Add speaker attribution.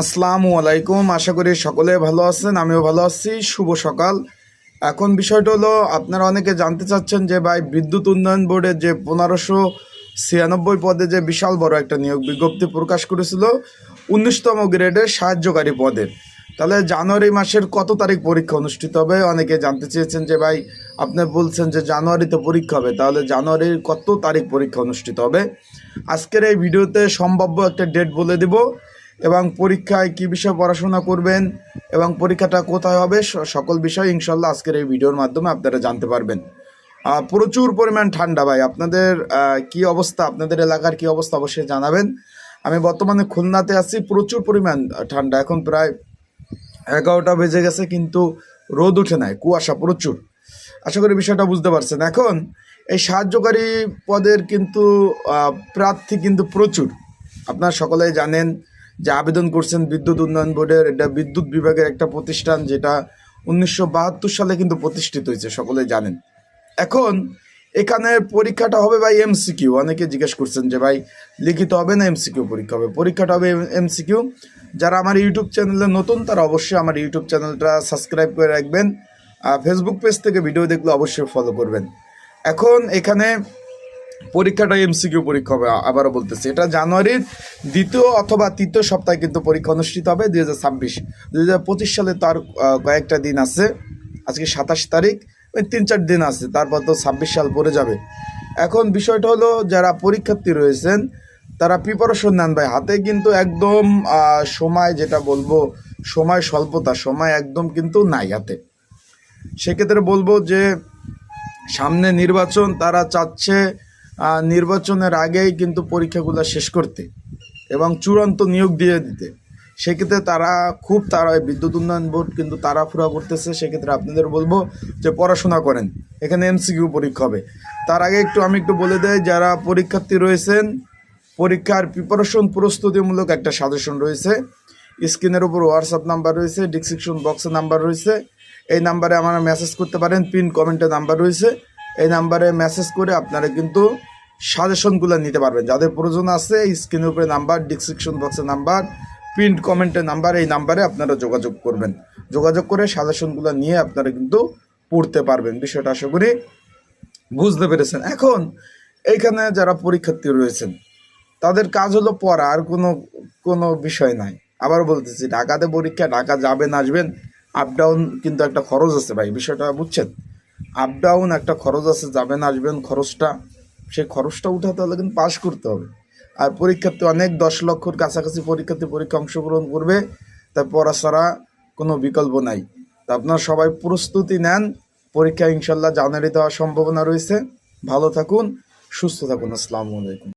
Speaker 1: আসসালামু আলাইকুম। আশা করি সকলে ভালো আছেন, আমিও ভালো আছি। শুভ সকাল। এখন বিষয়টা হলো, আপনারা অনেকে জানতে চাচ্ছেন যে ভাই, বিদ্যুৎ উন্নয়ন বোর্ডের যে পনেরোশো ছিয়ানব্বই পদে যে বিশাল বড় একটা নিয়োগ বিজ্ঞপ্তি প্রকাশ করেছিল, উনিশতম গ্রেডের সাহায্যকারী পদের তাহলে জানুয়ারি মাসের কত তারিখ পরীক্ষা অনুষ্ঠিত হবে? অনেকে জানতে চেয়েছেন যে ভাই, আপনি বলছেন যে জানুয়ারিতে পরীক্ষা হবে, তাহলে জানুয়ারির কত তারিখ পরীক্ষা অনুষ্ঠিত হবে? আজকের এই ভিডিওতে সম্ভাব্য একটা ডেট বলে দিব। এবং পরীক্ষায় কি বিষয়ে পড়াশোনা করবেন এবং পরীক্ষাটা কোথায় হবে সকল বিষয় ইনশাল্লাহ আজকের এই ভিডিওর মাধ্যমে আপনারা জানতে পারবেন। প্রচুর পরিমাণ ঠান্ডা ভাই, আপনাদের কি অবস্থা, আপনাদের এলাকার কি অবস্থা অবশ্যই জানাবেন। আমি বর্তমানে খুলনাতে আছি, প্রচুর পরিমাণ ঠান্ডা, এখন প্রায় এগারোটা বেজে গেছে কিন্তু রোদ উঠে নাই, কুয়াশা প্রচুর। আশা করি বিষয়টা বুঝতে পারছেন। এখন এই সাহায্যকারী পদের কিন্তু প্রার্থী কিন্তু প্রচুর। আপনারা সকলেই জানেন যে আবেদন করছেন বিদ্যুৎ উন্নয়ন বোর্ডের এটা বিদ্যুৎ বিভাগের একটা প্রতিষ্ঠান যেটা উনিশশো বাহাত্তর সালে কিন্তু প্রতিষ্ঠিত হয়েছে সকলে জানেন। এখন এখানে পরীক্ষাটা হবে ভাই এমসিকিউ অনেকে জিজ্ঞেস করছেন যে ভাই লিখিত হবে না এমসিকিউ পরীক্ষা হবে? পরীক্ষাটা হবে এমসিকিউ যারা আমার ইউটিউব চ্যানেলে নতুন, তারা অবশ্যই আমার ইউটিউব চ্যানেলটা সাবস্ক্রাইব করে রাখবেন। আর ফেসবুক পেজ থেকে ভিডিও দেখলে অবশ্যই ফলো করবেন। এখন এখানে পরীক্ষাটা এমসিকিউ পরীক্ষা হবে, আবারও বলতেছি। এটা জানুয়ারির দ্বিতীয় অথবা তৃতীয় সপ্তাহে কিন্তু পরীক্ষা অনুষ্ঠিত হবে, দুই হাজার ছাব্বিশ। দুই হাজার পঁচিশ সালে তার কয়েকটা দিন আছে। আজকে সাতাশ তারিখ, ওই তিন চার দিন আছে, তারপর তো ছাব্বিশ সাল পরে যাবে। এখন বিষয়টা হলো, যারা পরীক্ষার্থী রয়েছেন, তারা প্রিপারেশন নেন ভাই। হাতে কিন্তু একদম সময় যেটা বলব, সময় স্বল্পতা, সময় একদম কিন্তু নাই হাতে। সেক্ষেত্রে বলব যে, সামনে নির্বাচন তারা চাচ্ছে নির্বাচনের আগেই কিন্তু পরীক্ষাগুলো শেষ করতে এবং চূড়ান্ত নিয়োগ দিয়ে দিতে। সেক্ষেত্রে তারা খুব তারা বিদ্যুৎ উন্নয়ন বোর্ড কিন্তু তাড়াফুড়া করতেছে। সেক্ষেত্রে আপনাদের বলব যে পড়াশোনা করেন, এখানে এমসিকিউ পরীক্ষা হবে। তার আগে একটু আমি একটু বলে দেই, যারা পরীক্ষার্থী রয়েছেন, পরীক্ষার প্রিপারেশন প্রস্তুতিমূলক একটা সাজেশন রয়েছে। স্ক্রিনের উপর হোয়াটসঅ্যাপ নাম্বার রয়েছে ডিসক্রিপশন বক্সে নাম্বার রয়েছে। এই নাম্বারে আমার মেসেজ করতে পারেন পিন কমেন্টে নাম্বার রয়েছে। এই নাম্বারে মেসেজ করে আপনারা কিন্তু সাজেশনগুলো নিতে পারবেন। যাদের প্রয়োজন আছে স্ক্রিনের উপরে নাম্বার ডিসক্রিপশন বক্সে নাম্বার প্রিন্ট কমেন্টে নাম্বার এই নাম্বারে আপনারা যোগাযোগ করবেন। যোগাযোগ করে সাজেশনগুলো নিয়ে আপনারা কিন্তু পড়তে পারবেন। বিষয়টা আশা করি বুঝতে পেরেছেন। এখন, এইখানে যারা পরীক্ষার্থী রয়েছেন, তাদের কাজ হলো পড়া, আর কোনো কোনো বিষয় নাই। আবার বলতেছি, ঢাকাতে পরীক্ষা, ঢাকা যাবেন, আসবেন আপ ডাউন কিন্তু একটা খরচ আছে ভাই, বিষয়টা বুঝছেন? আপ ডাউন একটা খরচ আছে, যাবেন, আসবেন, খরচটা সেই খরচটা উঠাতে হলে কিন্তু পাশ করতে হবে। আর পরীক্ষার্থী অনেক দশ লক্ষর কাছাকাছি পরীক্ষার্থী পরীক্ষা অংশগ্রহণ করবে, তার পড়াশোনা কোনো বিকল্প নাই। তা আপনারা সবাই প্রস্তুতি নেন, পরীক্ষা ইনশাল্লাহ জানুয়ারি দেওয়ার সম্ভাবনা রয়েছে। ভালো থাকুন, সুস্থ থাকুন, আসসালামু আলাইকুম।